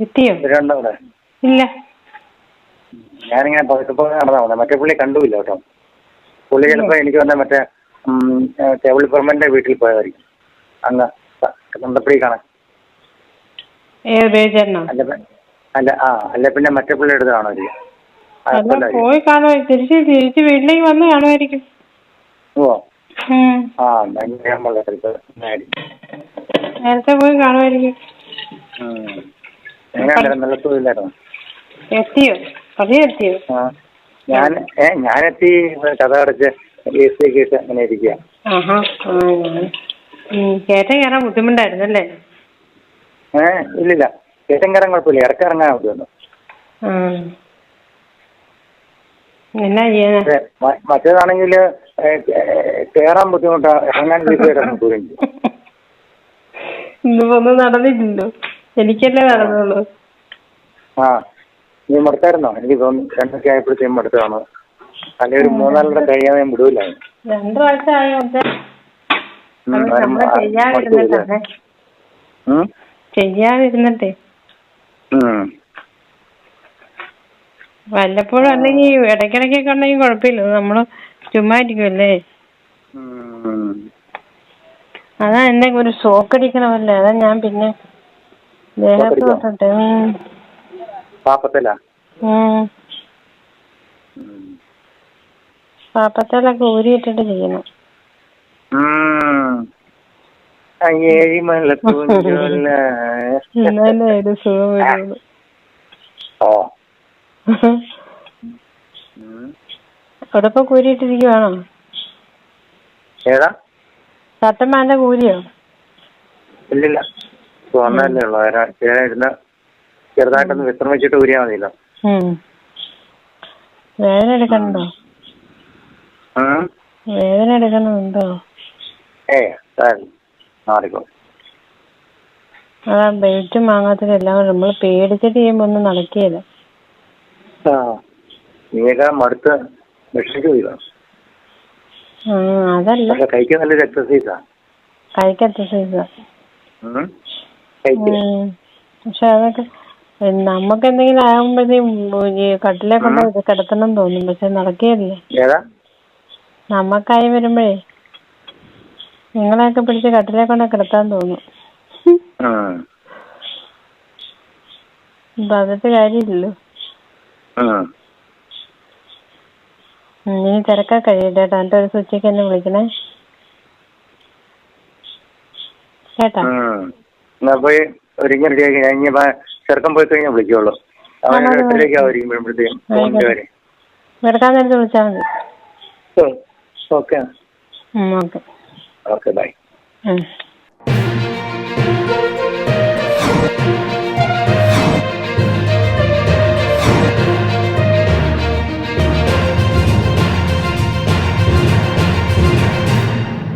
എത്തിയോ ഇവരുണ്ടോ അവിടെ. ഇല്ല. ഞാനിങ്ങനെ പതുക്കെ പതുക്കെ നടന്നാ മറ്റേ പുള്ളി കണ്ടുമില്ല കേട്ടോ. പുള്ളി ചിലപ്പോ എനിക്ക് വന്ന മറ്റേ ടേബിൾ പെർമന്റെ വീട്ടിൽ പോയതായിരിക്കും. അങ്ങ് കണ്ടപ്പോഴേ കാണാൻ. അല്ല അല്ല ആ അല്ല പിന്നെ മറ്റേ പുള്ളിയുടെ അടുത്ത് കാണുമായിരിക്കും. പോയി കാണുമായിരിക്കും. തിരിച്ച് തിരിച്ച് വീട്ടിലേക്ക് വന്ന് കാണുമായിരിക്കും. ഓ ആ നേരത്തെ പോയി കാണുമായിരിക്കും. നല്ല സുഖമില്ലായിരുന്നു? എത്തിയോ? പതിയെ എത്തിയോ? ഞാൻ ഞാനെത്തി കഥ അടച്ച് അങ്ങനെ ഇരിക്കുക കയറ്റം കയറാൻ ബുദ്ധിമുട്ടായിരുന്നല്ലേ? ഏ ഇല്ലില്ല. കയറ്റം കയറാൻ കുഴപ്പമില്ല. ഇടയ്ക്ക് ഇറങ്ങാൻ പറ്റുമല്ലോ എന്നാ ചെയ്യാ മറ്റേതാണെങ്കിൽ കയറാൻ ബുദ്ധിമുട്ടാ. ഇറങ്ങാൻ വീട്ടിൽ ദൂരം ഇന്നിപ്പോ ഒന്നും നടന്നില്ലല്ലോ. എനിക്കല്ലേ നടന്നുള്ളൂ ആ നീ മടുത്തായിരുന്നോ? എനിക്ക് തോന്നുന്നു രണ്ടൊക്കെ ആയപ്പോഴത്തേക്കും മടുത്തതാണ് അല്ലെ ഒരു മൂന്നാലിടെ കഴിയാതെ ഞാൻ വിടൂല. രണ്ടു പ്രാവശ്യമായി ചെയ്യാതിരുന്നിട്ടേ? ചെയ്യാതിരുന്നിട്ടേ. വല്ലപ്പോഴും അല്ലെങ്കിൽ ഇടയ്ക്കിടയ്ക്കൊക്കെ ഉണ്ടെങ്കിൽ കുഴപ്പമില്ല. നമ്മൾ ചുമ്മാ ഇരിക്കുമല്ലേ. അതാ എന്തെങ്കിലും ഒരു ഷോക്ക് അടിക്കണമല്ലേ? അതാ ഞാൻ പിന്നെ പാപ്പത്തിലാ ഉം. ഉം. പാപ്പത്തേലൊക്കെ ഊരിയിട്ടിട്ട് ചെയ്യണം ഉം. ആ ഏഴിമല പൂഞ്ചോല. എന്നാലേ ഒരു സുഖം വരുള്ളൂ ഓ ഉം. അവിടെ ഇപ്പൊ കൂരിയിട്ടിരിക്കുവാണോ ഏതാ തട്ടമ്മാന്റെ കൂലിയോ ഇല്ലില്ല തോന്നല്ലേ ഉള്ളു. ഇരുന്ന് ചെറുതായിട്ടൊന്ന് വിശ്രമിച്ചിട്ട് ഊരിയാ മതിയല്ലോ. വേദന എടുക്കണ്ടോ. വേദന എടുക്കണമുണ്ടോ ഏ. മാറിക്കോ ബെൽറ്റും വാങ്ങാത്തത് എല്ലാം നമ്മൾ പേടിച്ചിട്ട് ചെയ്യുമ്പോ ഒന്നും നീയൊക്കെ മടുത്ത് അതല്ല. കൈക്ക് നല്ലൊരു എക്സസൈസാ കഴിക്കത്ത എക്സസൈസാ. കൈക്ക് പക്ഷെ അതൊക്കെ നമുക്ക് എന്തെങ്കിലും ആകുമ്പോഴത്തേക്കും കട്ടിലെ കൊണ്ട് കിടത്തണം തോന്നും. പക്ഷെ നടക്കുകയല്ലേ ഏതാ? നമ്മക്കായി വരുമ്പോഴേ നിങ്ങളെയൊക്കെ പിടിച്ച് കട്ടിലെ കൊണ്ട് കിടത്താൻ തോന്നും. അതിട്ട് കാര്യമില്ലല്ലോ. ഇനി തിരക്കാ കഴിയട്ടെ കേട്ടോ എന്നിട്ട് ഒരു ഉച്ചയ്ക്ക് എന്നെ വിളിക്കണേ. കേട്ടാ. എന്നാ പോയി ഒരുങ്ങി റെഡിയാക്കി ഇപ്പൊ ചെറുക്കം പോയി കഴിഞ്ഞാൽ വിളിക്കുള്ളൂ. അവൻ ആ, ആ, ആ. എട്ടരയ്ക്ക് ആവുമ്പോഴത്തേക്കും ഫോണിന്റെ കാര്യം വെറുക്കാൻ നേരത്ത് വിളിച്ചാൽ മതി. ഓക്കെ. ഓക്കെ. ബൈ.